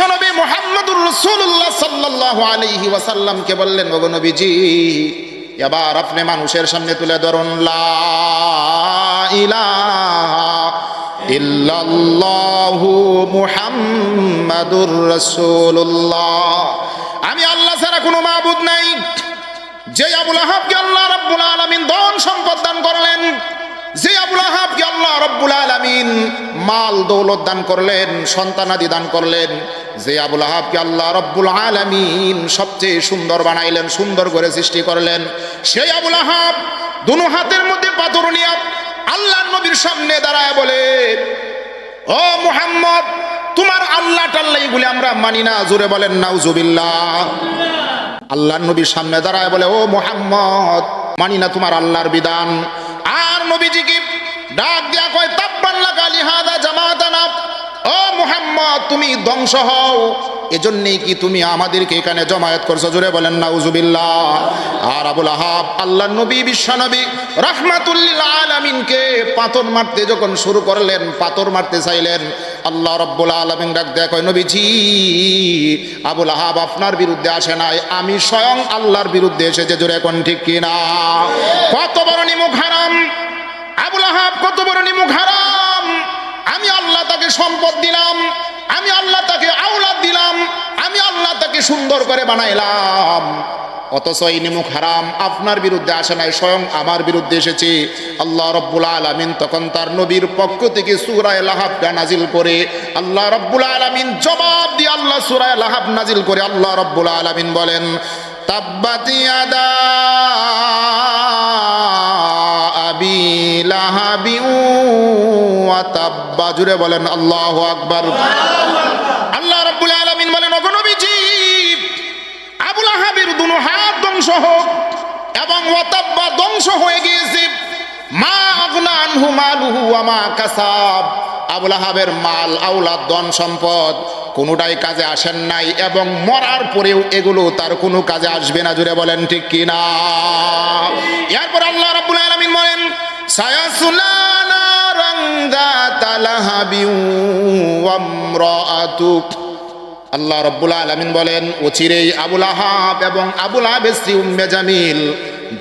বিশ্বনবী মোহাম্মদুর রসুল্লাহ সাল্লাহ আলাইহি ওয়াসাল্লামকে বললেন, ওগো নবীজি, এবার আপনি মানুষের সামনে তুলে ধরুন ইল্লাল্লাহু মুহাম্মাদুর রাসূলুল্লাহ। আমি আল্লাহ ছাড়া কোনো মাবুদ নাই। যে আবুল আহাবকে আল্লাহ রাব্বুল আলামিন ধন সম্পদ দান করলেন যে আবুল আহাবকে আল্লাহ রব্বুল আলামিন মাল দৌলত দান করলেন সন্তানাদি দান করলেন, যে আবুল আহাবকে আল্লাহ রব্বুল আলামিন সবচেয়ে সুন্দর বানাইলেন, সুন্দর করে সৃষ্টি করলেন, সেই আবুল আহাব দুনো হাতের মধ্যে পাথর নিয়ে আল্লাহ নবীর সামনে দাঁড়ায় বলে, ও মুহাম্মদ, তোমার আল্লাহ টাল্লাই বলে আমরা মানি না, জোরে বলেন, নাউজুবিল্লাহ। আল্লাহ নবীর সামনে দাঁড়ায় বলে, ও মোহাম্মদ, মানি না তোমার আল্লাহর বিধান। আর নবীজিকে ডাক দিয়া কয় তাব্বাল্লা কালি হাদা জামাতানা। ও মোহাম্মদ, তুমি ধ্বংস হও। এজন্যই কি তুমি আমাদেরকে এখানে জমায়েত করছ? জোরে বলেন, নাউজুবিল্লাহ। আর আবুল আহাব, আল্লাহ নবী, বিশ্বনবী, রাহমাতুল্লিল আলামিনকে পাথর মারতে যখন শুরু করলেন, পাথর মারতে চাইলেন, আল্লাহ রব্বুল আলমিন ডাক দেখ নবীজি, আবুল আহাব আপনার বিরুদ্ধে আসে নাই, আমি স্বয়ং আল্লাহর বিরুদ্ধে এসেছে, জোরে এখন ঠিক কিনা? কত বড় নিমুখ হারাম? আবুল আহাব, কত বড় নিমুখ হারাম? আমি আল্লাহ তাকে সম্পদ দিলাম, আমি আল্লাহ তাকে আওলাদ দিলাম, আমি আল্লাহ তাকে সুন্দর করে বানাইলাম। অথচ এই নিমুখ হারাম আপনার বিরুদ্ধে আসে নাই, স্বয়ং আমার বিরুদ্ধে এসেছে। আল্লাহ রব্বুল আলমিন তখন তার নবীর পক্ষ থেকে সুরায় লাহাবটা নাজিল করে, আল্লাহ রব্বুল আলমিন জবাব দিয়ে আল্লাহ সুরায় লাহাব নাজিল করে, আল্লাহ রব্বুল আলমিন বলেন, তাব্বাতি আদা জুড়ে বলেন, আল্লাহ আকবার। আল্লাহ রব্বুল আলমিন বলেন অগনবীজি আবুল আহাবের দুনো হাত ধ্বংস হোক এবং ওয়াতাব্বা ধ্বংস হয়ে গিয়েছে। মা আগনা আনহু আমা কাসাব। আবুল সম্পদ কাজে আসেন নাই এবং মরার পরেও এগুলো তার কোনো কাজে আসবে না। বলেন, ঠিক কি না এরপর আল্লাহ রাব্বুল আলামিন বলেন সায়াসুলা নারাং যাতা লাহাবিউ আল্লাহ রব্বুল আলমিন বলেন অচিরেই আবুল আহাব এবং আবুল আহাবের শ্রী উম্মে জামিল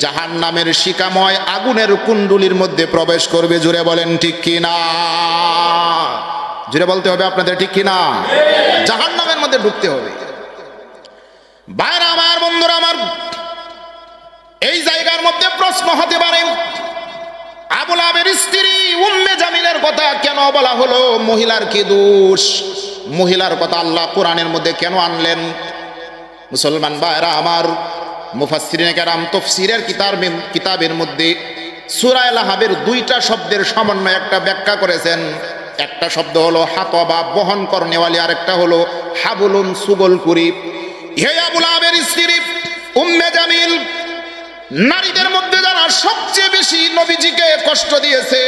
জাহান নামের শিকাময় আগুনের কুণ্ডুলির মধ্যে প্রবেশ করবে, জুড়ে বলেন, ঠিক কি না জুড়ে বলতে হবে আপনাদের, ঠিক কি না জাহান নামের মধ্যে ঢুকতে হবে। বাইরে আমার, বন্ধুরা আমার, এই জায়গার মধ্যে প্রশ্ন হতে পারে আবুল আবের স্ত্রী উম্মে জামিলের কথা কেন বলা হলো? মহিলার কি দোষ? মহিলার কথা আল্লাহ কোরআনের মধ্যে কেন আনলেন? মুসলমান ভাইরা আমার, মুফাসসিরিনে কেরাম তফসিরের কিতাব কিতাবের মধ্যে সূরা লাহাবের দুইটা শব্দের সমন্বয় একটা ব্যাখ্যা করেছেন। একটা শব্দ হলো হাতবা, বহন করনেওয়ালি আর একটা হলো হাবুলুন সুগল কুরি হে আবুল আবের স্ত্রী, উম্মে জামিল নারীদের মধ্যে যারা সবচেয়ে বেশি নবীজিকে কষ্ট দিয়েছে,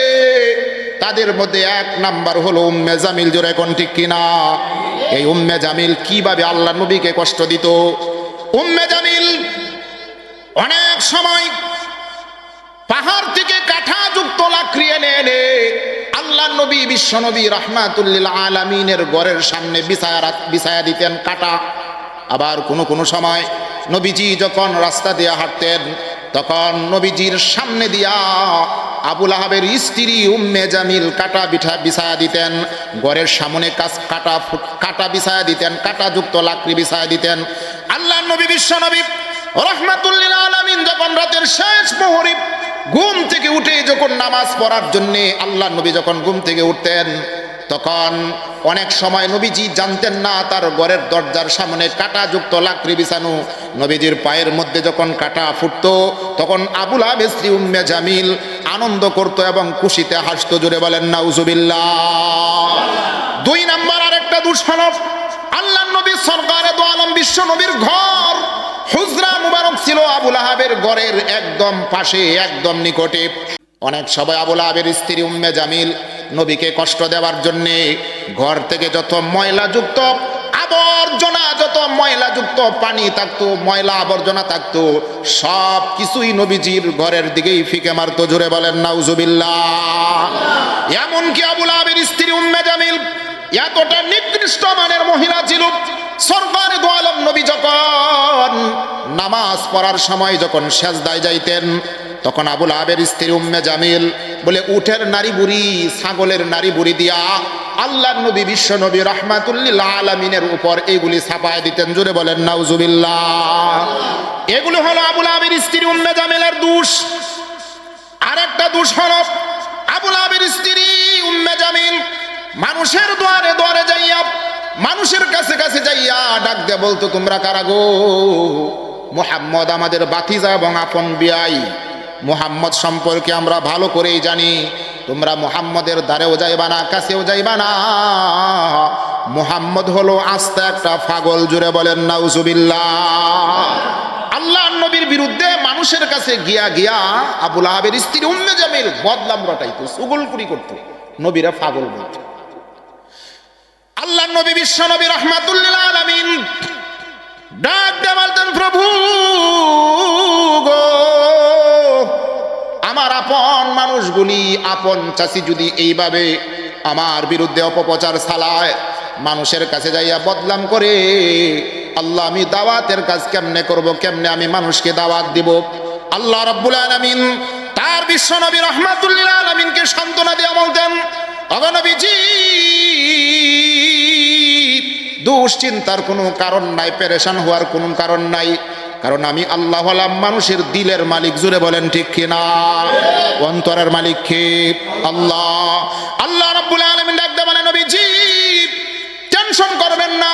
তাদের মধ্যে এক নাম্বার হলো উম্মে জামিল, জোরে কোন ঠিক কিনা? এই উম্মে জামিল কীভাবে আল্লাহ নবীকে কষ্ট দিত? উম্মে জামিল অনেক সময় পাহাড় থেকে কাঠা যুক্ত লাকড়ি এনে এনে আল্লাহ নবী, বিশ্ব নবী রহমাতুল্লিল আলামিনের ঘরের সামনে বিছায়া বিছায়া দিতেন কাটা। আবার কোনো কোনো সময় নবীজি যখন রাস্তা দিয়ে হাঁটতেন তখন নবীজির সামনে দিয়া আবুল আহাবের স্ত্রী উম্মে জামিল কাটা বিঠা বিছায়া দিতেন। ঘরের সামনে কাজ কাটা কাটা বিছায়া দিতেন, কাটাযুক্ত লাকড়ি বিছায়া দিতেন। আল্লাহ নবী, বিশ্ব নবী রহমাতুল্লিল আলামিন যখন রাতের শেষ মুহূর্তে ঘুম থেকে উঠে যখন নামাজ পড়ার জন্য আল্লাহ নবী যখন ঘুম থেকে উঠতেন তখন অনেক সময় নবীজি জানতেন না, তার ঘরের দরজার সামনে কাটাযুক্ত লাকড়ি বিছানো। নবীজির পায়ের মধ্যে যখন কাটা ফুটতো, তখন আবুল আবে শ্রী উম্মে জামিল আনন্দ করত এবং খুশিতে হাসত জুড়ে বলেন, নাউজুবিল্লাহ। দুই নাম্বার আরেকটা দুঃসনব আল্লাহ নবী সরকারে দো আলম বিশ্ব নবীর ঘর। হুজরা মুবারক ছিল আবুল আহাবের ঘরের একদম পাশে, একদম নিকটে। অনেক সবাই আবুল আহাবের স্ত্রী উম্মে জামিল নবীকে কষ্ট দেওয়ার জন্যে ঘর থেকে যত ময়লাযুক্ত আবর্জনা যত ময়লাযুক্ত পানি থাকতো, ময়লা আবর্জনা থাকতো, সব কিছুই নবীজির ঘরের দিকেই ফিকে মারতো। জোরে বলেন, নাউজুবিল্লাহ। এমনকি আবুল আহাবের স্ত্রী উম্মে জামিল, এতটা নিকৃষ্ট মানের মহিলা ছিল নামাজ পড়ার সময় যখন সেজদায় যাইতেন, তখন আবুল আবের স্ত্রী উম্মে জামিল বলে, উঠের নারী বুড়ি, ছাগলের নারী বুড়ি দিয়া আল্লাহ নবী, বিশ্ব নবী আলমিনের উপর ছাপায় দিতেন। জুড়ে বলেন এগুলো হলো আবুল আবির স্ত্রী উম্মে জামিলের দোষ। আর একটা দোষ হলো আবুল আবির স্ত্রী উম্মে জামিল মানুষের দুয়ারে দুয়ারে যাইয়া মানুষের কাছে কাছে যাইয়া ডাক দে বলতো, তোমরা কারা গো? মোহাম্মদ আমাদের বাতিজা এবং আপন বিয়াই। মোহাম্মদ সম্পর্কে আমরা ভালো করেই জানি। তোমরা মোহাম্মদের দ্বারেও যাইবা না, কাছেও যাইবা না। মোহাম্মদ হলো আস্তে একটা ফাগল জুড়ে বলেন, নাউজুবিল্লাহ। আল্লাহ নবীর বিরুদ্ধে মানুষের কাছে গিয়া গিয়া আবুল আহাবের স্ত্রী উম্মে জামিল বদলাম রটাইতো সুগলকুড়ি করতো। নবীরা ফাগল বলতো। আল্লাহ নবী বিশ্ব নবী রহমাতুল্লিল আলামিন ডাক দিয়ে বলতেন, প্রভু গো, আমার আপন মানুষগুলি, আপন চাষি যদি এইভাবে আমার বিরুদ্ধে অপপ্রচার চালায়, মানুষের কাছে যাইয়া বদলাম করে, আল্লাহ আমি দাওয়াতের কাজ কেমনে করব, কেমনে আমি মানুষকে দাওয়াত দিব? আল্লাহ রব্বুল আলামিন তার বিশ্ব নবী রহমাতুল্লিল আলামিনকে সান্ত্বনা দিয়ে বলতেন অগনবীজি দুশ্চিন্তার কোনো কারণ নাই, পেরেশান হওয়ার কোনো কারণ নাই। কারণ আমি আল্লাহ মানুষের দিলের মালিক জুড়ে বলেন ঠিক কিনা? অন্তরের মালিক কে? আল্লাহ। আল্লাহ রাব্বুল আলামিন ডাকতে বলেন, নবীজি, টেনশন করবেন না।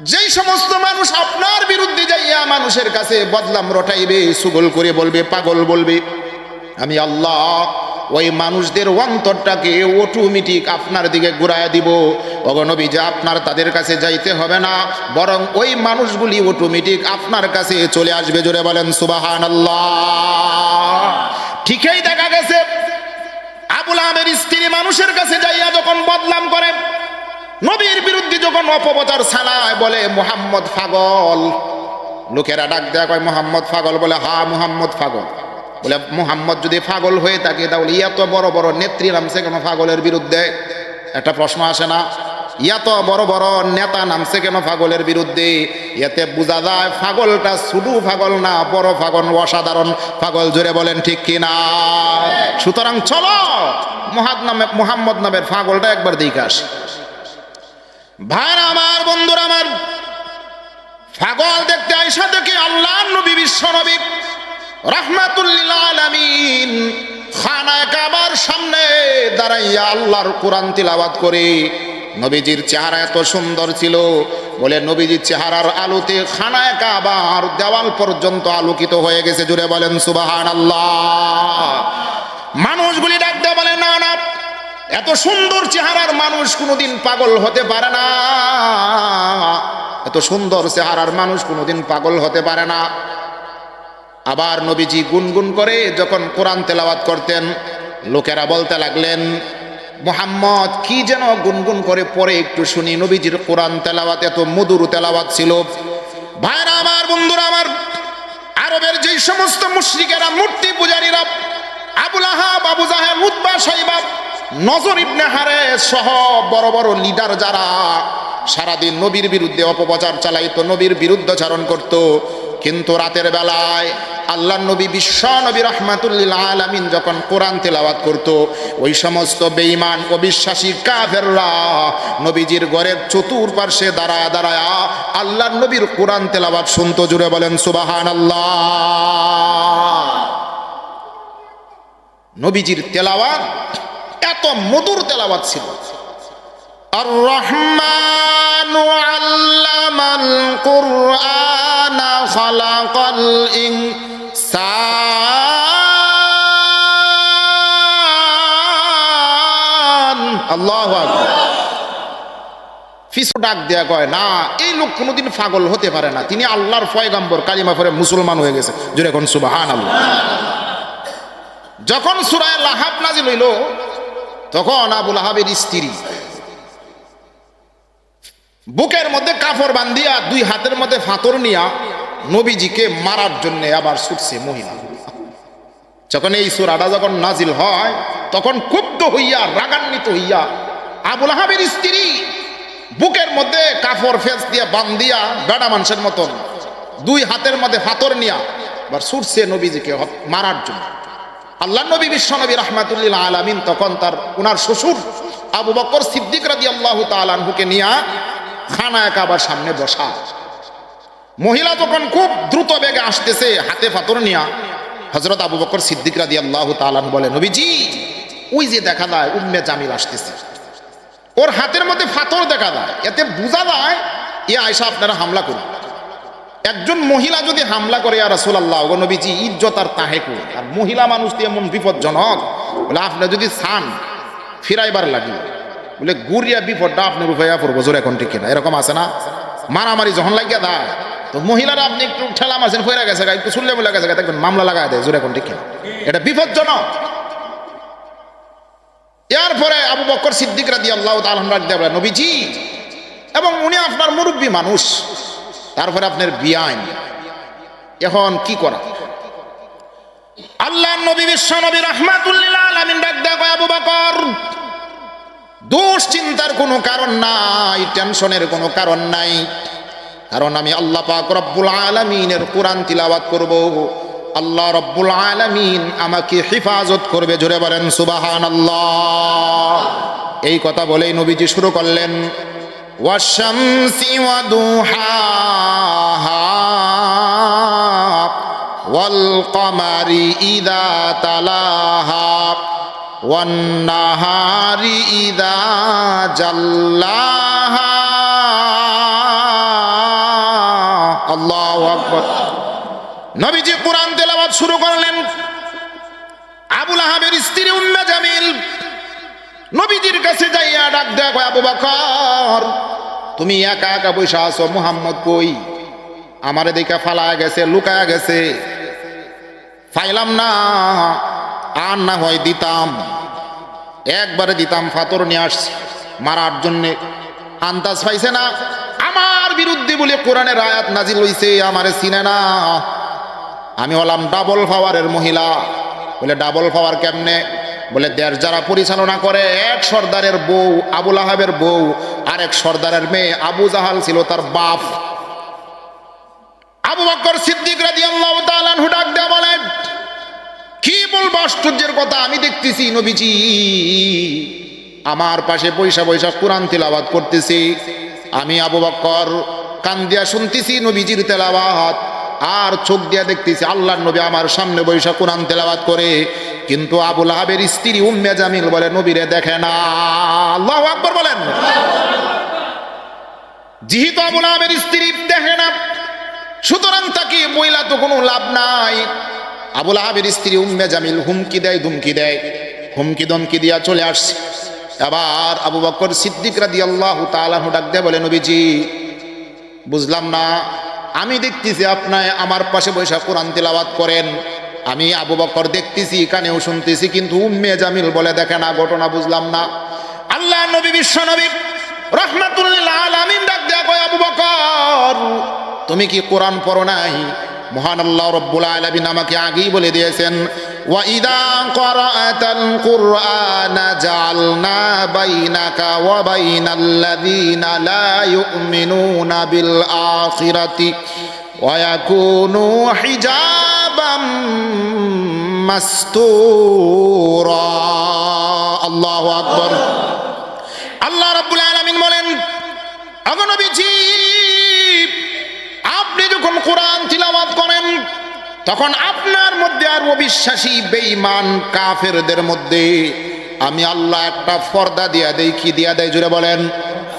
যেই সমস্ত মানুষ আপনার বিরুদ্ধে যাইয়া মানুষের কাছে বদলাম রটাইবে, সুগল করে বলবে, পাগল বলবে, আমি আল্লাহ ওই মানুষদের অন্তরটাকে অটোমেটিক আপনার দিকে ঘুরাইয়া দিব। অগনবী যে আপনার তাদের কাছে যাইতে হবে না, বরং ওই মানুষগুলি অটোমেটিক আপনার কাছে চলে আসবে, জোরে বলেন সুবাহান আল্লাহ ঠিকই দেখা গেছে, আবুল আমের স্ত্রী মানুষের কাছে যাইয়া যখন বদলাম করে, নবীর বিরুদ্ধে যখন অপপ্রচার ছাড়ায় বলে, মোহাম্মদ ফাগল লোকেরা ডাক দেয়া কয়, মোহাম্মদ ফাগল বলে হা মোহাম্মদ ফাগল বলে, মোহাম্মদ যদি পাগল হয়ে থাকে, তাহলে এত বড় বড় নেত্রী নামছে কেন পাগলের বিরুদ্ধে? একটা প্রশ্ন আসে না। এত বড় বড় নেতা নামছে কেন পাগলের বিরুদ্ধে? ইয়াতে বোঝা যায় পাগলটা শুধু পাগল না, বড় পাগল, অসাধারণ। পাগল জুড়ে বলেন, ঠিক কিনা সুতরাং চলো, মহাদ নামে, মোহাম্মদ নামের পাগলটা একবার দিকে আসে। ভাইরা আমার, বন্ধুরা আমার, পাগল দেখতে আইসা দেখি আল্লাহ নবী, বিশ্ব নবী কাবার সামনে দাঁড়াইয়া আল্লাহর নবীজির চেহারা এত সুন্দর ছিল। বলে চেহারার আলোতে খানায় দেওয়াল পর্যন্ত আলোকিত হয়ে গেছে। জুড়ে বলেন সুবাহান আল্লাহ মানুষগুলি ডাকতে বলে, না না, এত সুন্দর চেহারার মানুষ কোনোদিন পাগল হতে পারে না। এত সুন্দর চেহারার মানুষ কোনোদিন পাগল হতে পারে না। আবার নবীজি গুনগুন করে যখন কোরআন তেলাওয়াত করতেন, লোকেরা বলতে লাগলেন, মোহাম্মদ, কি যেন গুনগুন করে পরে একটু শুনি, নবীজির কোরআন তেলাওয়াত, এত মধুর তেলাওয়াত ছিল। ভাইরা আমার, বন্ধুরা আমার, আরবের যেই সমস্ত মুশরিকেরা, মূর্তি পূজারীরা, আবুল আহাব, আবু জাহেল উদ্বা সাইবাব নজর ইবনে হারে সহ বড় বড় লিডার যারা সারাদিন নবীর বিরুদ্ধে অপপ্রচার চালাইতো, নবীর বিরুদ্ধাচারণ করত কিন্তু রাতের বেলায় আল্লাহ নবী বিশ্ব নবী রহমাতুল্লিল আলামিন যখন কোরআন তেলাওয়াত করত, ওই সমস্ত বেঈমান, অবিশ্বাসী কাফেররা নবীজির ঘরের চতুর্পার্শ্বে দাঁড়ায় দাঁড়ায় আল্লাহ নবীর কোরআন তেলাওয়াত শুনতো, জুড়ে বলেন সুবাহান আল্লাহ নবীজির তেলাওয়াত, এত মধুর তেলাওয়াত ছিল। রহমান আল্লামাল কুরআন খালাকাল ইনসান আল্লাহু আকবার ফিসু ডাক দেয়া কয়, না, এই লোক কোনোদিন পাগল হতে পারে না। তিনি আল্লাহর ফয়গাম্বর কালিমা পরে মুসলমান হয়ে গেছে। জুড়ে এখন সুবাহান আল্লাহ যখন সুরায় লাহাব নাজিল হইল, তখন আবুল আহাবের স্ত্রী বুকের মধ্যে কাপড় বান্ধিয়া, দুই হাতের মধ্যে ফাতর নিয়া নবীজিকে মারার জন্য আবার ছুটছে মহিলা। যখন এই সুরাটা যখন নাজিল হয়, তখন ক্ষুব্ধ হইয়া, রাগান্বিত হইয়া আবুল আহাবের স্ত্রী বুকের মধ্যে কাপড় ফেস দিয়া বান্ধিয়া বেড়া মানুষের মতন দুই হাতের মধ্যে ফাতর নিয়া আবার ছুটছে নবীজিকে মারার জন্য। আল্লাহ নবী বিশ্ব নবী রহমাতুল্লিল আলমিন তখন তার উনার শ্বশুর আবু বকর সিদ্দিক রাজি আল্লাহ তালানহুকে নিয়া খানা একাবার সামনে বসা। মহিলা যখন খুব দ্রুত বেগে আসতেছে, হাতে ফাতর নিয়া হজরত আবু বকর সিদ্দিক রাদি আল্লাহ তালান বলে, নবীজি, ওই যে দেখা যায়, উম্মে জামিল আসতেছে। ওর হাতের মধ্যে ফাতর দেখা যায়। এতে বোঝা যায়, এ আয়সা আপনারা হামলা করুন। একজন মহিলা যদি হামলা করে আর রাসুল আল্লাহ নবীজি, ইজ্জত আর তাহে তাহেকু আর মহিলা মানুষ এমন বিপজ্জনক। বলে, আপনি যদি সান ফিরাইবার লাগি বলে, গুড়িয়া বিপদটা আপনার রূপাইয়া পড়ব, জোর এখন ঠিক না এরকম আছে না? মারামারি যখন লাগিয়া দেয় তো মহিলারা আপনি একটু ঠেলা মারছেন ফেরা গেছে একটু শুনলে বলে গেছে দেখবেন মামলা লাগায় দেয়, জোর এখন ঠিক না এটা বিপজ্জনক। এরপরে আবু বকর সিদ্দিক রাদি আল্লাহ তালন রাখ দেয় নবীজি, এবং উনি আপনার মুরব্বী মানুষ, তারপরে আপনার বিয়াইন এখন কি করা? আল্লাহ নবী বিশ্ব নবী রহমাতুল্লিল আলামিন ডাক দেখো আবু বকর দোষ চিন্তার কোনো কারণ নাই, টেনশনের কোনো কারণ নাই। কারণ আমি আল্লাহ পাক রব্বুল আলমিনের কোরআন তিলাবাত করব। আল্লাহ রব্বুল আলমিন আমাকে হেফাজত করবে, জোরে বলেন সুবাহান আল্লাহ এই কথা বলেই নবীজি শুরু করলেন। ওয়াশামসি ইদা তালাহা والنهار إذا جلاها الله أكبر নবীজি কোরআন তেলাওয়াত শুরু করলেন আবুল আহাবের স্ত্রী উম্মে জামিল নবীজির কাছে যাইয়া ডাক দেখ আবু বকর তুমি একা একা বসে আছো মুহাম্মদ কই আমারে দেখে ফালায় গেছে লুকায়া গেছে ফাইলাম না আর না হয় দিতাম। একবারে দিতাম, ফাতর নিয়ে আসছি। মারার জন্যে আন্দাজ পাইছে না। আমার বিরুদ্ধে বলে কোরআনের আয়াত নাজিল হইছে, আমারে চিনে না। আমি হলাম ডাবল পাওয়ারের মহিলা। বলে ডাবল পাওয়ার কেমনে? বলে দেশ যারা পরিচালনা করে, এক সর্দারের বউ আবুল আহাবের বউ আর এক সর্দারের মেয়ে আবু জাহাল ছিল তার বাপ। আবু বকর সিদ্দিক রাদিয়াল্লাহু তাআলা আনহু ডাক দেয়া বলেন কি বলব আশ্চর্যের কথা আমি দেখতেছি, নবীজি। আমার পাশে পয়সা পয়সা কোরআন তেলাবাদ করতেছি। আমি আবু বকর কান দিয়া শুনতেছি, নবীজির তেলাওয়াত। আর চোখ দিয়া দেখতেছি, আল্লাহর নবী আমার সামনে বৈশা কোরআন তেলাবাদ করে। কিন্তু আবুল আহাবের স্ত্রী উম্মে জামিল বলে, নবীরে দেখে না। আল্লাহু আকবার বলেন। যেহেতু আবুল আহাবের স্ত্রী দেখে না, সুতরাং তাকে মহিলা তো কোনো লাভ নাই। আবুল আহাবের স্ত্রী উম্মে জামিল হুমকি দেয়, ধুমকি দেয়। হুমকি দমকি দিয়া চলে আসছে। আবার আবু বকর সিদ্দিক রাদি আল্লাহ তালাহু ডাক দেয়, বলে, নবীজি, বুঝলাম না। আমি দেখতেছি আপনার আমার পাশে বৈশা কোরআন তেলাওয়াত করেন। আমি আবু বকর দেখতেছি, কানেও শুনতেছি, কিন্তু উম্মে জামিল বলে দেখে না ঘটনা বুঝলাম না। আল্লাহ, নবী, বিশ্ব নবী রহমাতুল্লাহ আলামিন ডাক দেয়া আবু বকর, তুমি কি কোরআন পড়ো নাই? মহান আল্লাহ রব্বুল আলামিন আমাকে আগেই বলে দিয়েছেন কুরআন জাআলনা বাইনাকা ওয়া বাইনাল্লাযীনা লা ইউমিনুনা বিল আখিরাতি ওয়া ইয়াকুনু হিজাবাম মাসতুরা। আল্লাহু আকবার। আল্লাহ রাব্বুল আলামিন বলেন অগনবীজি আপনি যখন কোরআন করেন তখন আপনার মধ্যে আর অবিশ্বাসী, বেঈমান কাফেরদের মধ্যে আমি আল্লাহ একটা ফর্দা দিয়া দেই। কি দিয়া দেয় জুড়ে বলেন?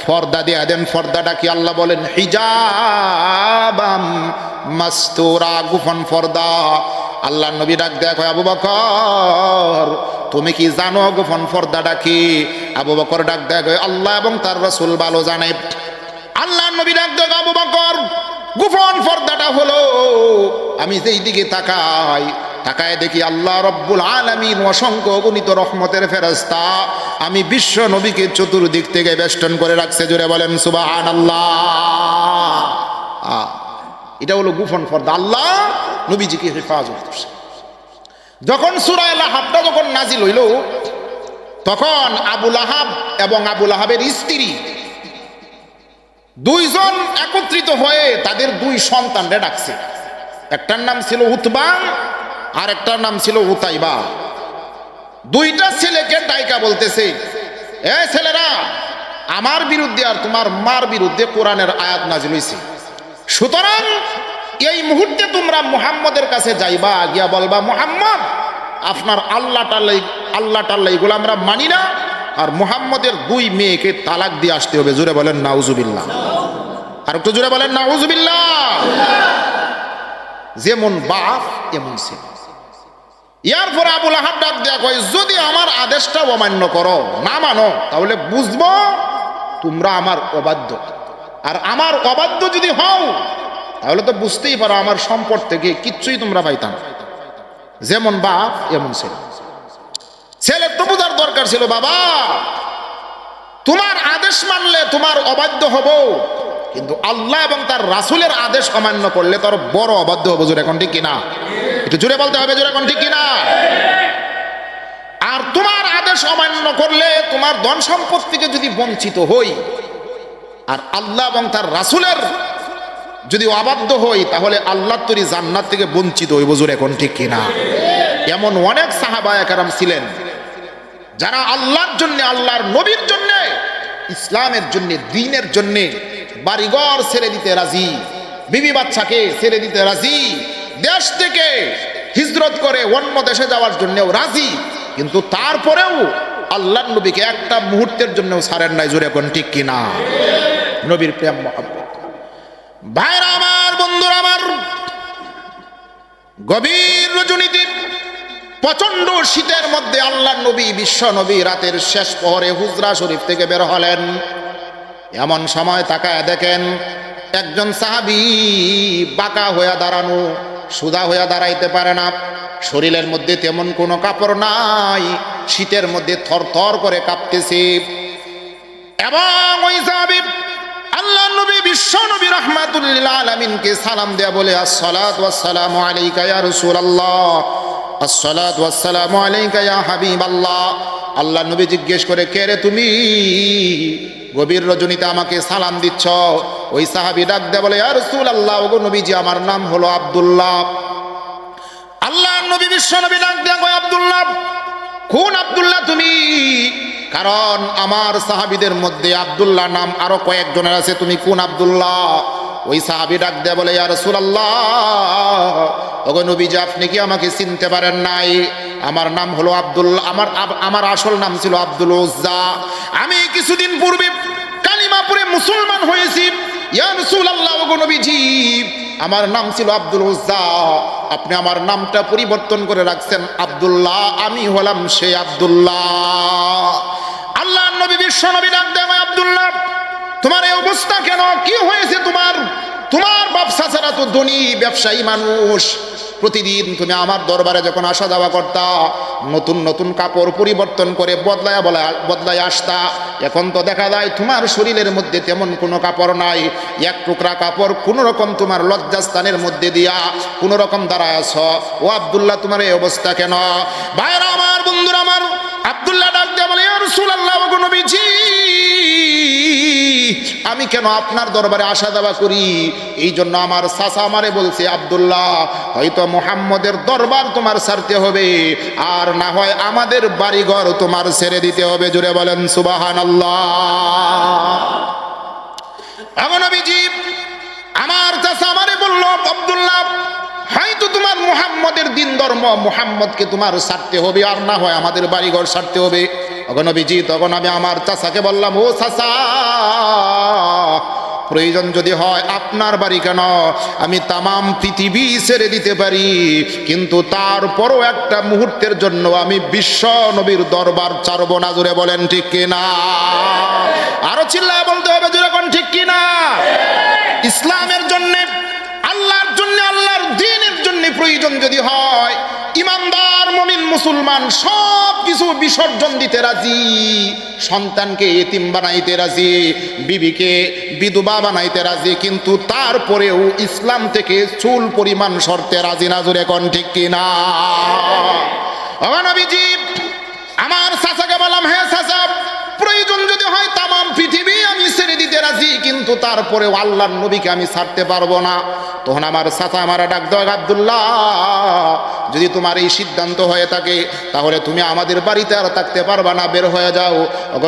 ফর্দা দিয়া দেন। ফর্দাটা কি আল্লাহ বলেন? হিজাবাম মাস্তুরা গুফন ফর্দা। আল্লাহ নবী ডাক দেখো আবু বকর, তুমি কি জানো গোপন ফর্দাটা কি? আবু বকর ডাক দেখো আল্লাহ এবং তার রসুল ভালো জানে। আল্লাহ নবী ডাক দেখো আবু বকর গোপন পর্দাটা হলো। আমি যেই দিকে তাকাই, তাকায় দেখি আল্লাহ রব্বুল আলামিন অসংখ্য গণিত রহমতের ফেরস্তা আমি বিশ্ব নবীকে চতুর্দিক থেকে বেষ্টন করে রাখছে জুড়ে বলেন সুবাহান আল্লাহ এটা হলো গুফন ফর্দা আল্লাহ নবীজিকে হেফাজত যখন সুরায় লাহাবটা যখন নাজিল হইল, তখন আবুল আহাব এবং আবুল আহাবের স্ত্রী দুইজন একত্রিত হয়ে তাদের দুই সন্তানরে ডাকছে। একটার নাম ছিল উতবা আর একটার নাম ছিল উতাইবা। দুইটা ছেলেকে ডাইকা বলতেছে, এ ছেলেরা, আমার বিরুদ্ধে আর তোমার মার বিরুদ্ধে কোরআনের আয়াত নাজিল হইছে। সুতরাং এই মুহূর্তে তোমরা মুহাম্মদের কাছে যাইবা, গিয়া বলবা, মুহাম্মদ, আপনার আল্লাহ টাল্লাই আল্লাহ টাল্লা এগুলো আমরা মানি না আর মোহাম্মদের দুই মেয়েকে তালাক দিয়ে আসতে হবে। জুড়ে বলেন, নাউজুবিল্লাহ। আর একটু জুড়ে বলেন, নাউজুবিল্লাহ। যেমন বাপ এমন ছেলে ইয়ার আবুল আহাব ডাক দেয়া কয়, যদি আমার আদেশটা অমান্য করো, না মানো, তাহলে বুঝব তোমরা আমার অবাধ্য। আর আমার অবাধ্য যদি হও, তাহলে তো বুঝতেই পারো আমার সম্পদ থেকে কিচ্ছুই তোমরা পাইতাম যেমন বাপ এমন ছেলে ছেলের তো বোঝার দরকার ছিল, বাবা। তোমার আদেশ মানলে তোমার অবাধ্য হব, কিন্তু আল্লাহ এবং তার রাসুলের আদেশ অমান্য করলে তোর বড় অবাধ্য হব, জোরে এখন ঠিক কিনা? একটু জুড়ে বলতে হবে, জোরে এখন ঠিক কিনা? আর তোমার আদেশ অমান্য করলে তোমার ধন সম্পদ থেকে যদি বঞ্চিত হই, আর আল্লাহ এবং তার রাসুলের যদি অবাধ্য হই, তাহলে আল্লাহ তৈরি জান্নাত থেকে বঞ্চিত হইব, জোরে এখন ঠিক কিনা? এমন অনেক সাহাবা একরাম ছিলেন যারা আল্লাহর জন্য, আল্লাহর নবীর জন্য, ইসলামের জন্য, দিনের জন্য বাড়িঘর ছেড়ে দিতে রাজি, বিবি বাচ্চাকে ছেড়ে দিতে রাজি, দেশ থেকে হিজরত করে অন্য দেশে যাওয়ার জন্যও রাজি, কিন্তু তারপরেও আল্লাহর নবীকে একটা মুহূর্তের জন্যও ছাড়েন নাই, জোরে এখন ঠিক কিনা? নবীর প্রেম মহাব্বত। ভাইরা আমার, বন্ধুরা আমার, গভীর রজনীতি প্রচণ্ড শীতের মধ্যে আল্লাহ নবী, বিশ্ব নবী রাতের শেষ পহরে হুজরা শরীফ থেকে বের হলেন। এমন সময় তাকায় দেখেন, একজন সাহাবি বাঁকা হইয়া দাঁড়ানো, সুদা হইয়া দাঁড়াইতে পারে না। শরীরের মধ্যে তেমন কোনো কাপড় নাই, শীতের মধ্যে থর থর করে কাঁপতেছে। এবং ওই সাহাবি আল্লাহ নবী, বিশ্ব নবী রহমাতুল্লাহ আলমিনকে সালাম দেয়া বলে ওয়াসসালামু আলাইকা ইয়া আসসালাত ওয়াসসালামু আলাইকা ইয়া হাবিবাল্লাহ। আল্লাহ নবী জিজ্ঞেস করে, কে রে তুমি? গভীর রজনীতে আমাকে সালাম দিচ্ছ। ওই সাহাবী ডাক দেয়া বলে, ইয়া রাসূলুল্লাহ, ওগো নবীজি, আমার নাম হলো আব্দুল্লাহ। আল্লাহ নবী, বিশ্ব নবী ডাক কয়, আব্দুল্লাহ কোন আব্দুল্লাহ তুমি? কারণ আমার সাহাবিদের মধ্যে আব্দুল্লাহ নাম আরও কয়েকজনের আছে, তুমি কোন আব্দুল্লাহ? ওই সাহাবি ডাক দেয়া বলে আর সুরাল্লাহ ওগো নবীজি, আপনি কি আমাকে চিনতে পারেন নাই? আমার নাম হলো আব্দুল্লাহ আমার আমার আসল নাম ছিল আব্দুল উজ্জা আমি কিছুদিন পূর্বে কালিমাপুরে মুসলমান হয়েছি। আমার নাম ছিল আব্দুল উজ্জা আপনি আমার নামটা পরিবর্তন করে রাখছেন, আব্দুল্লাহ, আমি হলাম সে আব্দুল্লাহ। আল্লাহ নবী, বিশ্ব নবী ডাক দেয় আব্দুল্লাহ, তোমার এই অবস্থা কেন? কি হয়েছে তোমার? তোমার ব্যবসা ছাড়া তো ধনী ব্যবসায়ী মানুষ। প্রতিদিন তুমি আমার দরবারে যখন আসা যাওয়া করতা, নতুন নতুন কাপড় পরিবর্তন করে বদলায় বলা বদলায় আসতা। এখন তো দেখা যায় তোমার শরীরের মধ্যে তেমন কোনো কাপড় নাই। এক টুকরা কাপড় কোনো রকম তোমার লজ্জাস্থানের মধ্যে দিয়া কোনো রকম দাঁড়ায় আছ। ও আবদুল্লাহ, তোমার এই অবস্থা কেন? ভাইরা আমার, বন্ধুরা আমার, আবদুল্লাহ ডাক দিয়ে বলে রসুল্লাহ নবীজি! আমি কেন আপনার দরবারে আসা যাওয়া করি? এই জন্য আমার সাসা আমারে বলছে, আব্দুল্লাহ, হয়তো মোহাম্মদের দরবার তোমার ছাড়তে হবে, আর না হয় আমাদের বাড়িঘর তোমার ছেড়ে দিতে হবে। জুড়ে বলেন সুবাহান নবীজি, আমার চাষা আমারে বলল, আব্দুল্লাহ, হয়তো তোমার মুহাম্মদের দিন ধর্ম মুহাম্মদকে তোমার ছাড়তে হবে, আর না হয় আমাদের বাড়িঘর সারতে হবে। অগনবীজি তখন আমি আমার চাষাকে বললাম, ও চাষা প্রয়োজন যদি হয় আপনার বাড়ি কেন? আমি তামাম পৃথিবী ছেড়ে দিতে পারি, কিন্তু তারপরও একটা মুহূর্তের জন্য আমি বিশ্ব নবীর দরবার চারব না। জুড়ে বলেন, ঠিক কিনা আরও চিল্লায় বলতে হবে জুড়ে কোন ঠিক কিনা ইসলামের জন্য, আল্লাহর জন্য, আল্লাহর দিনের জন্য প্রয়োজন যদি হয়, ইমানদার মুসলমান, সব কিছু বিসর্জন দিতে রাজি, সন্তানকে এতিম বানাইতে রাজি, বিবিকে বিধবা বানাইতে রাজি, কিন্তু তারপরেও ইসলাম থেকে চুল পরিমাণ শর্তে রাজি না জুড়ে কোন ঠিক কিনা? আমার চাচাকে বললাম হ্যাঁ চাচা, প্রয়োজন যদি হয় তামাম পৃথিবী রাজি, কিন্তু তারপরে আল্লাহর নবীকে আমি ছাড়তে পারব না। তখন আমার সাথা আমার ডাক দেওয়া আবদুল্লাহ, যদি তোমার এই সিদ্ধান্ত হয়ে থাকে, তাহলে তুমি আমাদের বাড়িতে আর থাকতে পারবা না, বের হয়ে যাও।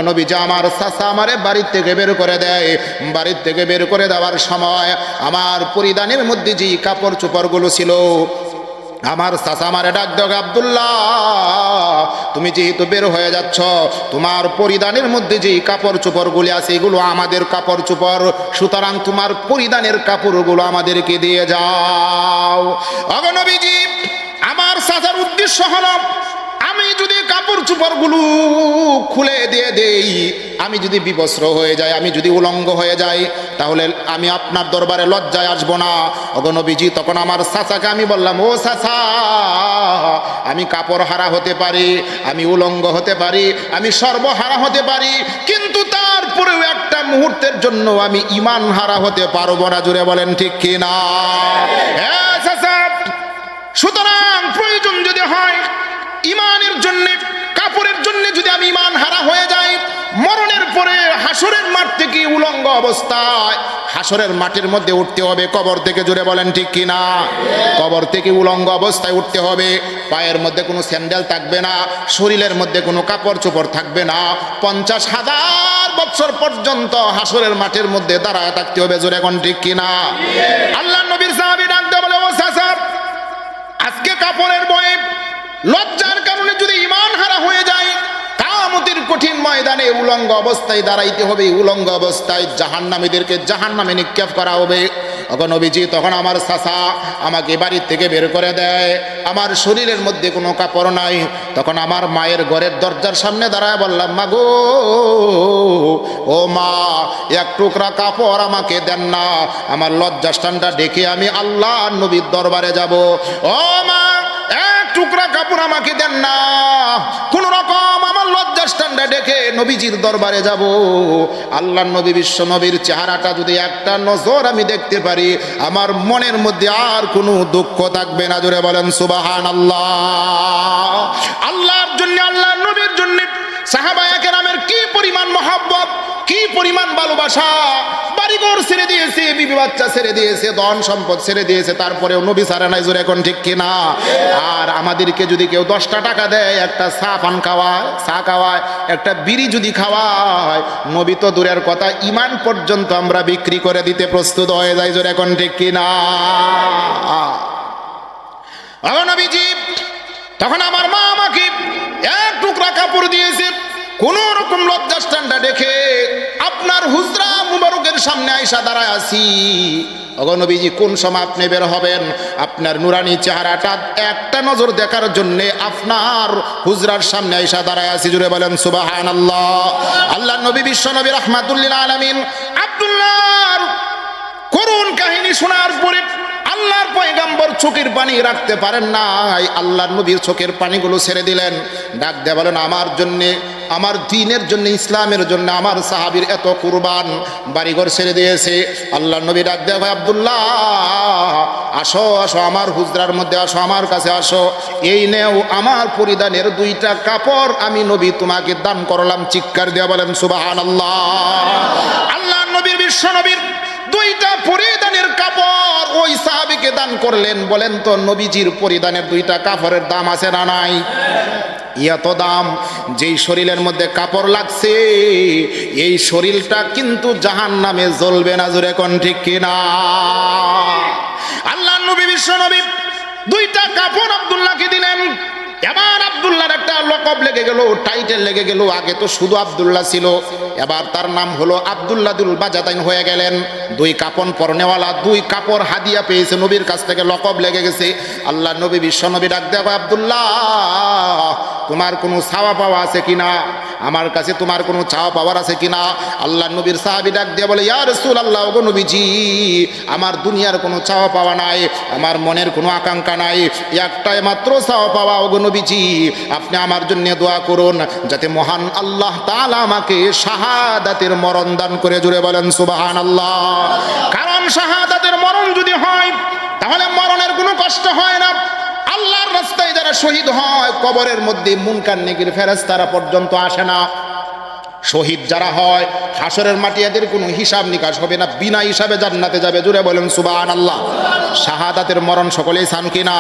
নবী যা আমার চাচা আমারে বাড়ির থেকে বের করে দেয়। বাড়ির থেকে বের করে দেওয়ার সময় আমার পরিধানের মধ্যে যেই কাপড় চোপড়গুলো ছিল আমার চাচা আমারে ডাক দেওয়া আবদুল্লাহ। তুমি যেহেতু বের হয়ে যাচ্ছ, তোমার পরিধানের মধ্যে যেই কাপড় চোপড়গুলি আছে, এগুলো আমাদের কাপড় চোপড়। সুতরাং তোমার পরিধানের কাপড়গুলো আমাদেরকে দিয়ে যাও। অগনবীজি আমার চাচার উদ্দেশ্য হলো, আমি যদি কাপড় চোপড়গুলো খুলে দিয়ে দেই আমি যদি বিবস্ত্র হয়ে যাই, আমি যদি উলঙ্গ হয়ে যাই, তাহলে আমি আপনার দরবারে লজ্জায় আসব না। অগনবীজি তখন আমার চাচাকে আমি বললাম, ও চাচা আমি কাপড় হারা হতে পারি, আমি উলঙ্গ হতে পারি, আমি সর্বহারা হতে পারি, কিন্তু তারপরেও একটা মুহূর্তের জন্য আমি ইমান হারা হতে পারব না। জুড়ে বলেন, ঠিক কিনা হ্যাঁ সুতরাং প্রয়োজন যদি হয়, ইমানের জন্য, কাপড়ের জন্য যদি আমি ইমান হারা হয়ে যাই মরণের পরে হাসরের মাঠ থেকে উলঙ্গ অবস্থায় হাসরের মাঠের মধ্যে উঠতে হবে, কবর থেকে জুড়ে বলেন ঠিক কিনা? কবর থেকে উলঙ্গ অবস্থায় উঠতে হবে, পায়ের মধ্যে কোনো স্যান্ডেল থাকবে না, শরীরের মধ্যে কোনো কাপড় চোপড় থাকবে না, পঞ্চাশ হাজার বছর পর্যন্ত হাসরের মাঠের মধ্যে দাঁড়ায় থাকতে হবে, জোরে কোন ঠিক কিনা? আল্লাহ নবীর সাহাবি উলঙ্গ অবস্থায় দাঁড়াইতে হবে, উলঙ্গ অবস্থায় জাহান্নামীদেরকে জাহান্নামে নিক্ষেপ করা হবে। তখন অভিজি তখন আমার চাষা আমাকে বাড়ির থেকে বের করে দেয়। আমার শরীরের মধ্যে কোনো কাপড় নাই। তখন আমার মায়ের ঘরের দরজার সামনে দাঁড়ায় বললাম, মা গো, ও মা, এক টুকরা কাপড় আমাকে দেন না। আমার লজ্জাস্থানটা ডেকে আমি আল্লাহ নবীর দরবারে যাব। ও মা টুকরা কাপড় আমাকে দেন না। কোন রকম আমার লজ্জাস্থানটা ডেকে নবীজির দরবারে যাব। আল্লাহ নবী বিশ্ব নবীর চেহারাটা যদি একটা নজর আমি দেখতে পারি, আমার মনের মধ্যে আর কোনো দুঃখ থাকবে না। জোরে বলেন সুবাহান আল্লাহ আল্লাহর জন্য, আল্লাহর নবীর জন্য সাহাবায়া কেরামের কি পরিমাণ মহাব্বত? কি পরিমাণ ভালোবাসা? বাড়িঘর ছেড়ে দিয়েছে, বিবি বাচ্চা ছেড়ে দিয়েছে, ধন সম্পদ ছেড়ে দিয়েছে, তারপরেও নবী সারা নাই জোরে এখন ঠিক কিনা? আর আমাদেরকে যদি কেউ দশটা টাকা দেয়, একটা চা পান খাওয়ায়, চা খাওয়ায়, একটা বিড়ি যদি খাওয়ায়, নবী তো দূরের কথা, ইমান পর্যন্ত আমরা বিক্রি করে দিতে প্রস্তুত হয়ে যাই জোরে এখন ঠিক কিনা? তখন আমার মা আমাকে এক টুকরা কাপড় দিয়েছে। কোন রকম লজ্জাস্থানটা দেখে আপনার হুজরা মুবারকের সামনে আইসা দাঁড়ায় আছি। অগনবীজি কোন সময় আপনি বের হবেন? আপনার নুরানি চেহারাটা একটা নজর দেখার জন্য আপনার হুজরার সামনে আইসা দাঁড়ায় আছি। জুড়ে বলেন সুবাহান আল্লাহ আল্লাহ নবী, বিশ্ব নবী, রহমাতুল্লিল আলমিন আব্দুল্লাহ করুণ কাহিনী শোনার পরে আল্লাহর পয়গাম্বর চোখের পানি রাখতে পারেন নাই। আল্লাহর নবীর চোখের পানিগুলো ছেড়ে দিলেন। ডাক দিয়ে বলেন, আমার জন্যে আমার দিনের জন্য, ইসলামের জন্য আমার সাহাবির এত কুরবান বাড়িঘর ছেড়ে দিয়েছে। আল্লাহ নবী ডাক দেয় ভাই আবদুল্লাহ, আসো আসো, আমার হুজরার মধ্যে আসো, আমার কাছে আসো। এই নেও, আমার পরিধানের দুইটা কাপড় আমি নবী তোমাকে দান করলাম। চিৎকার দেওয়া বলেন সুবাহান আল্লাহ আল্লাহ নবীর, বিশ্ব নবীর দুইটা পরিধানের কাপড় ওই সাহাবিকে দান করলেন। বলেন তো, নবীজির পরিধানের দুইটা কাপড়ের দাম আছে না নাই? এত দাম যেই শরীরের মধ্যে কাপড় লাগছে, এই শরীরটা কিন্তু জাহান নামে জ্বলবে না জুড়ে কোন ঠিক কিনা? আল্লাহ নবী, বিশ্ব নবী, দুইটা কাপড় আব্দুল্লাহকে দিলেন। এবার আবদুল্লাহর একটা লকব লেগে গেল টাইটেল লেগে গেল, আগে তো শুধু আবদুল্লাহ ছিল। এবার তার নাম হলো আবদুল্লাদুল বাজাতাইন হয়ে গেলেন। দুই কাপন পরনেওয়ালা, দুই কাপড় হাদিয়া পেয়েছে নবীর কাছ থেকে, লকব লেগে গেছে। আল্লাহ নবী, বিশ্ব নবী ডাক দেব আবদুল্লাহ, তোমার কোনো ছাওয়া পাওয়া আছে কিনা? আমার কাছে তোমার কোনো চাওয়া পাওয়ার আছে কিনা? আল্লাহ নবীর সাহাবি ডাক দিয়ে বলে, ইয়া রসুল আল্লাহ গো নবীজি, আমার দুনিয়ার কোনো চাওয়া পাওয়া নাই, আমার মনের কোনো আকাঙ্ক্ষা নাই, একটাই মাত্র চাওয়া পাওয়া ওগো নবীজি, আপনি আমার জন্য দোয়া করুন, যাতে মহান আল্লাহ তাআলা আমাকে শাহাদাতের মরণ দান করে জুড়ে বলেন সুবাহান আল্লাহ কারণ শাহাদাতের মরণ যদি হয়, তাহলে মরণের কোনো কষ্ট হয় না। আল্লাহর রাস্তায় যারা শহীদ হয়, কবরের মধ্যে মুনকার নেগির ফেরেস্তারা পর্যন্ত আসে না। শহীদ যারা হয়, হাসরের মাটি এদের কোনো হিসাব নিকাশ হবে না, বিনা হিসাবে জান্নাতে যাবে, জুড়ে বলেন সুবান আল্লাহ শাহাদাতের মরণ সকলেই চান কিনা?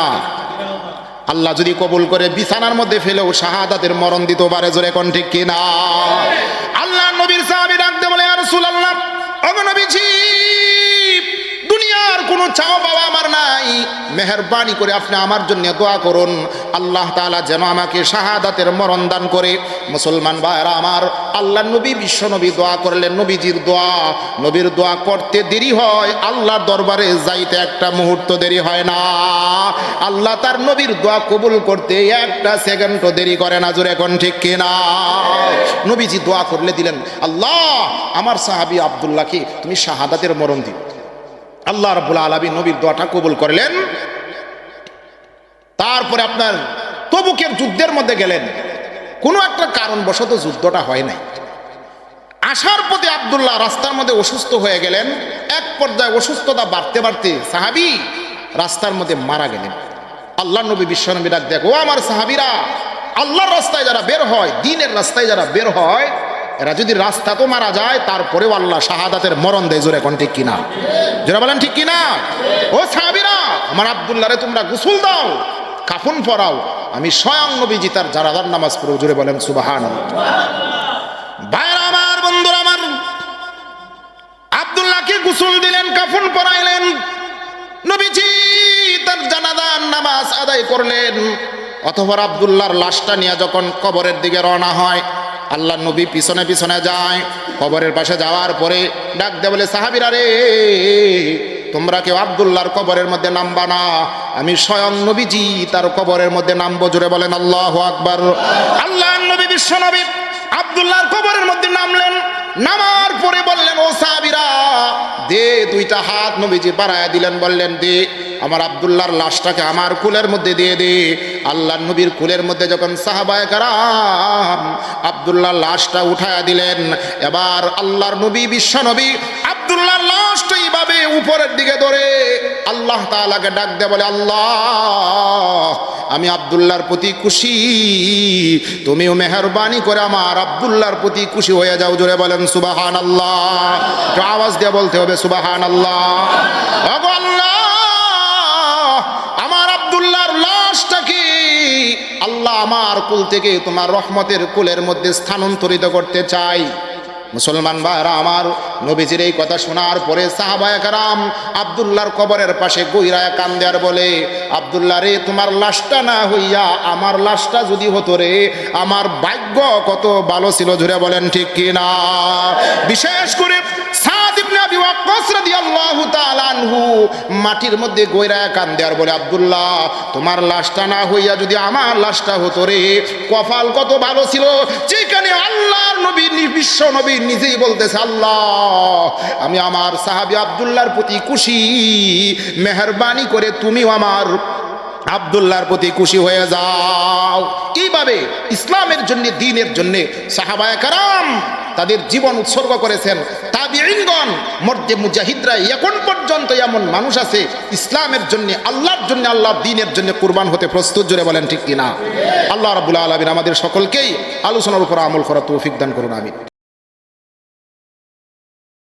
আল্লাহ যদি কবুল করে বিছানার মধ্যে ফেলেও শাহাদাতের মরণ দিতে পারে, জোরে কোন ঠিক কিনা আল্লাহ নবীর সাহাবী ডাকতে বলে আর রাসূল আল্লাহ নবীজি! দুনিয়ার কোনো চাও বাবা আমার নাই। মেহরবানি করে আপনি আমার জন্য দোয়া করুন। আল্লাহ তাআলা যেন আমাকে শাহাদাতের মরণ দান করে। মুসলমান ভাইরা আমার, আল্লাহ নবী, বিশ্ব নবী দোয়া করলেন, নবীজির দোয়া। নবীর দোয়া করতে দেরি হয়, আল্লাহর দরবারে যাইতে একটা মুহূর্ত দেরি হয় না। আল্লাহ তার নবীর দোয়া কবুল করতে একটা সেকেন্ডও দেরি করে না, জোরে এখন ঠিক কিনা? নবীজি দোয়া করলে দিলেন, আল্লাহ, আমার সাহাবী আব্দুল্লাহকে তুমি শাহাদাতের মরণ দিও। আল্লাহ রাব্বুল আলামিন নবীর দোয়াটা কবুল করলেন। তারপরে আপনার তবুকের যুদ্ধের মধ্যে গেলেন। কোনো একটা কারণবশত যুদ্ধটা হয় নাই। আসার পথে আব্দুল্লাহ রাস্তার মধ্যে অসুস্থ হয়ে গেলেন। এক পর্যায়ে অসুস্থতা বাড়তে বাড়তে সাহাবি রাস্তার মধ্যে মারা গেলেন। আল্লাহ নবী বিশ্বনবী ডাক দেখো আমার সাহাবিরা, আল্লাহর রাস্তায় যারা বের হয়, দিনের রাস্তায় যারা বের হয় এরা যদি রাস্তা তো মারা যায়, তারপরেও আল্লাহ শাহাদাতের মরণ দেয়, জোরে এখন ঠিক কিনা? জোরে বলেন ঠিক কিনা? ও সাহাবিরা, আমার আব্দুল্লাহরে তোমরা গোসল দাও, কাফন পরাও। আমি স্বয়ং নবীজি তার জারাদার নামাজ পড়ে জোরে বলেন সুবাহান ভাইরা আমার, বন্ধুরা আমার, আব্দুল্লাহকে গোসল দিলেন, কাফন পরাইলেন। নবীজি তার জানাদার নামাজ আদায় করলেন। অথবা আব্দুল্লাহর লাশটা নিয়ে যখন কবরের দিকে রওনা হয় আল্লাহ নবী পিছনে পিছনে যায়। কবরের পাশে যাওয়ার পরে ডাক দে বলে, সাহাবিরা রে, তোমরা কেউ আব্দুল্লাহর কবরের মধ্যে নামবা না। আমি স্বয়ং নবীজি তার কবরের মধ্যে নামবো। জুড়ে বলেন, আল্লাহ আকবার। আল্লাহ নবী, বিশ্ব নবী আব্দুল্লাহর কবরের মধ্যে নামলেন। নামার পরে বললেন, ও সাহাবিরা, দে দুইটা হাত নবীজি বাড়ায় দিলেন। বললেন, দে, আমার আব্দুল্লাহর লাশটাকে আমার কুলের মধ্যে দিয়ে দে। আল্লাহ নবীর কুলের মধ্যে যখন সাহাবায় কারাম আব্দুল্লাহর লাশটা উঠায়া দিলেন। এবার আল্লাহর নবী, বিশ্ব নবী আব্দুল্লাহর লাশটা এইভাবে উপরের দিকে ধরে আল্লাহ তাআলাকে ডাক দে বলে, আল্লাহ, আমি আব্দুল্লাহর প্রতি খুশি। তুমিও মেহরবানি করে আমার আব্দুল্লাহর প্রতি খুশি হয়ে যাও। জোরে বলেন সুবাহান আল্লাহ আওয়াজ দিয়ে বলতে হবে সুবাহান আল্লাহ আল্লাহ আল্লাহ আমার কুল থেকে তোমার রহমতের কুলের মধ্যে স্থানান্তরিত করতে চাই। মুসলমান ভাইরা আমার নবীজির এই কথা শোনার পরে সাহাবায় কারাম আবদুল্লাহর কবরের পাশে গইরায় কান্দে আর বলে, আবদুল্লাহ রে, তোমার লাশটা না হইয়া আমার লাশটা যদি হতো রে, আমার ভাগ্য কত ভালো ছিল ধরে বলেন ঠিক কি না? বিশেষ করে মাটির মধ্যে গইরায় কান্দে আর বলে, আব্দুল্লাহ, তোমার লাশটা না হইয়া যদি আমার লাশটা হতো রে, কপাল কত ভালো ছিল। যেখানে আল্লাহর নবী বিশ্ব নবী নিজেই বলতেছে, আল্লাহ, আমি আমার সাহাবী আব্দুল্লাহর প্রতি খুশি। মেহরবানি করে তুমিও আমার আব্দুল্লাহর প্রতি খুশি হয়ে যাও। এইভাবে ইসলামের জন্য, দিনের জন্য সাহাবায় কারাম তাদের জীবন উৎসর্গ করেছেন। তাবিঈনগণ মধ্যে মুজাহিদরা, এখন পর্যন্ত এমন মানুষ আছে, ইসলামের জন্য, আল্লাহর জন্য, আল্লাহর দিনের জন্য কুরবান হতে প্রস্তুত, জোরে বলেন ঠিক কিনা? আল্লাহ রাবুল আলমিন আমাদের সকলকেই আলোচনার উপর আমল করা তৌফিক দান করুন আমি